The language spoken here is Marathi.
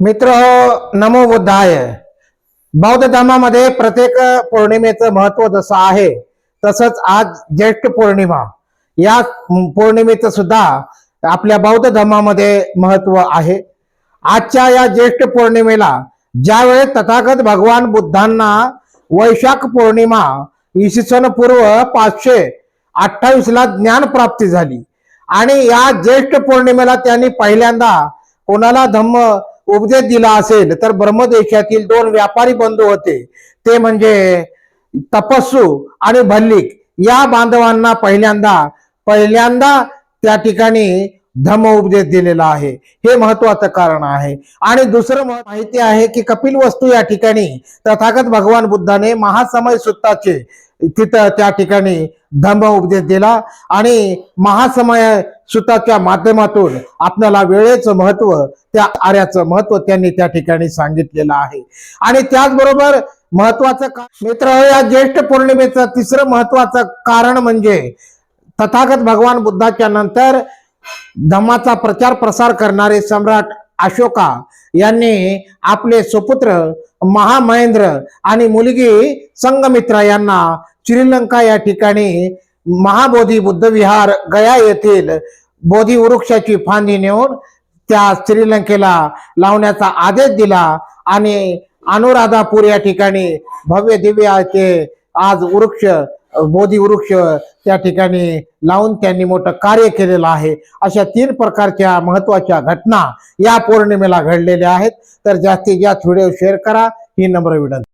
मित्र हो, नमो बुद्धाय. बौद्ध धर्मामध्ये प्रत्येक पौर्णिमेचं महत्त्व जसं आहे तसंच आज ज्येष्ठ पौर्णिमा. या पौर्णिमेचं सुद्धा आपल्या बौद्ध धर्मामध्ये महत्त्व आहे. आजच्या या ज्येष्ठ पौर्णिमेला ज्यावेळेस तथागत भगवान बुद्धांना वैशाख पौर्णिमा इसवी सन पूर्व पाचशे अठ्ठावीस ला ज्ञान प्राप्ती झाली. आणि या ज्येष्ठ पौर्णिमेला त्यांनी पहिल्यांदा कोणाला धम्म उपदेश दिला असेल तर ब्रह्मदेशातील दोन व्यापारी बंधू होते. ते म्हणजे तपस्सू आणि भल्लिक. या बांधवांना पहिल्यांदा पहिल्यांदा त्या ठिकाणी धम्म उपदेश दिलेला आहे. हे महत्वाचं कारण आहे. आणि दुसरं माहिती आहे की कपिल वस्तू या ठिकाणी तथागत भगवान बुद्धाने महासमय सुत्ताचे तिथं त्या ठिकाणी धम्म उपदेश दिला आणि महासमय सुताच्या माध्यमातून आपल्याला वेळेचं महत्त्व त्या आर्याचं महत्त्व त्यांनी त्या ठिकाणी सांगितलेलं आहे. आणि त्याचबरोबर महत्वाचं का मित्र या ज्येष्ठ पौर्णिमेचं तिसरं महत्वाचं कारण म्हणजे तथागत भगवान बुद्धाच्या नंतर धम्माचा प्रचार प्रसार करणारे सम्राट अशोका यांनी आपले सुपुत्र महामहेंद्र आणि मुलगी संगमित्रा यांना श्रीलंका या ठिकाणी महाबोधी बुद्धविहार गया येथील बोधी वृक्षाची फांदी नेऊन त्या श्रीलंकेला लावण्याचा आदेश दिला आणि अनुराधापूर या ठिकाणी भव्य दिव्याचे आज वृक्ष बोधी वृक्ष त्या ठिकाणी लावून त्यांनी मोठं कार्य केलेलं आहे. अशा तीन प्रकारच्या महत्त्वाच्या घटना या पौर्णिमेला घडलेल्या आहेत. तर जास्तीत जास्त व्हिडिओ शेअर करा. ही नम्र विनंती.